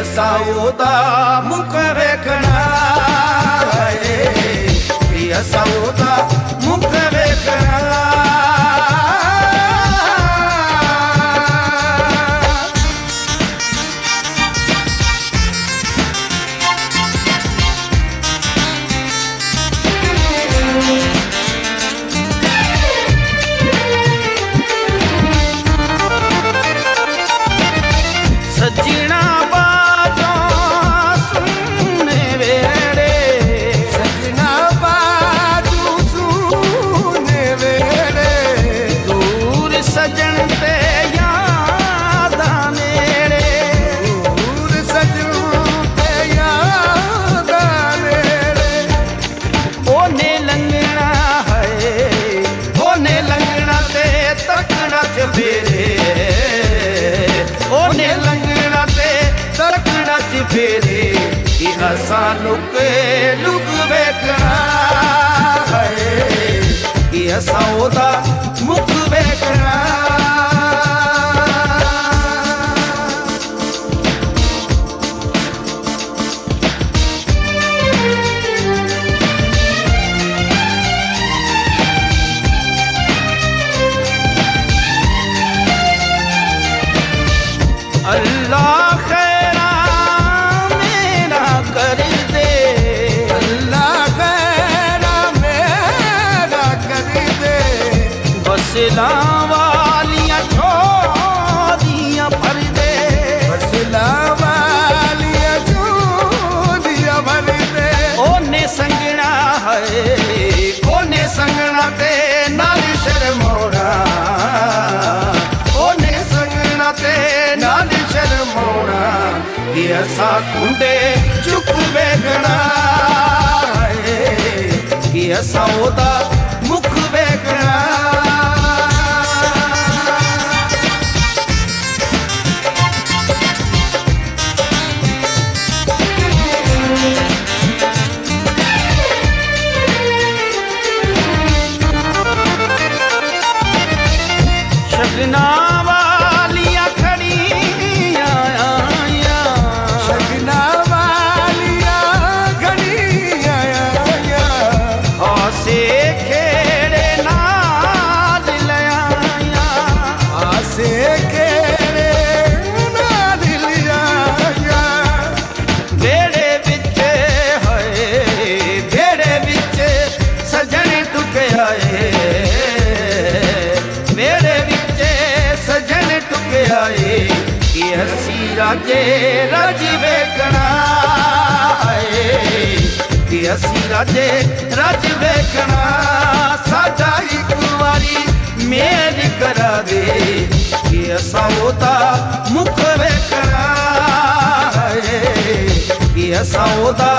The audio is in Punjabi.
ਅਸਾਂ ਉਹਦਾ ਸਜਣ ਤੇ ਯਾਦਾਂ ਨੇੜੇ। ਦੂਰ ਸਜੂ ਤੇ ਯਾਦਾਂ ਨੇੜੇ। ਉਹਨੇ ਲੰਘਣਾ ਹੈ ਉਹਨੇ ਲੰਘਣਾ ਤੇ ਤੱਕਣਾ ਚ ਫੇਰੇ। ਉਹਨੇ ਲੰਘਣਾ ਤੇ ਤੱਕਣਾ ਚ ਫੇਰੇ ਕਿ ਅਸਾਂ ਲੁਕੇ ਲੁਕ ਵੇਖਣਾ ਹੈ ਕਿ ਅਸਾਂ ਉਹਦਾ ਮੁਖ ਅੱਲਾ ਖੈਰਾ ਮੇਰਾ ਕਰ ਦੇ ਅੱਲਾ ਖੈਰਾ ਮੇਰਾ ਕਰੀ ਦੇ ਬਸਲਾਂ ਵਾਲੀਆਂ ਛੋਦੀਆਂ ਫਰਦੇ ਫਸਲਾ ਵਾਲੀਆਂ ਚੂੜੀਆਂ ਭਰੀ ਦੇ ਉਹਨੇ ਸੰਗਣਾ ਹੈ ਕੋਨੇ ਸੰਗਣਾ ਤੇ ਨਾਲ ਸ਼ਰਮਾਉਣਾ ਉਹਨੇ ਸੰਗਣਾ ਤੇ ਨਾਲ ਸ਼ਰਮਾਉਣਾ ਕਿ ਅਸਾਂ ਕੁੰਡੇ ਚੁੱਕ ਵੇਖਣਾ ਹੈ ਕਿ ਅਸਾਂ ਉਹਦਾ हसी रजे रजे वे घर के हसी रजे रजे वे घरा सचाई कुआरी मेल करादे की असां मुख वैगड़ा के असां उहा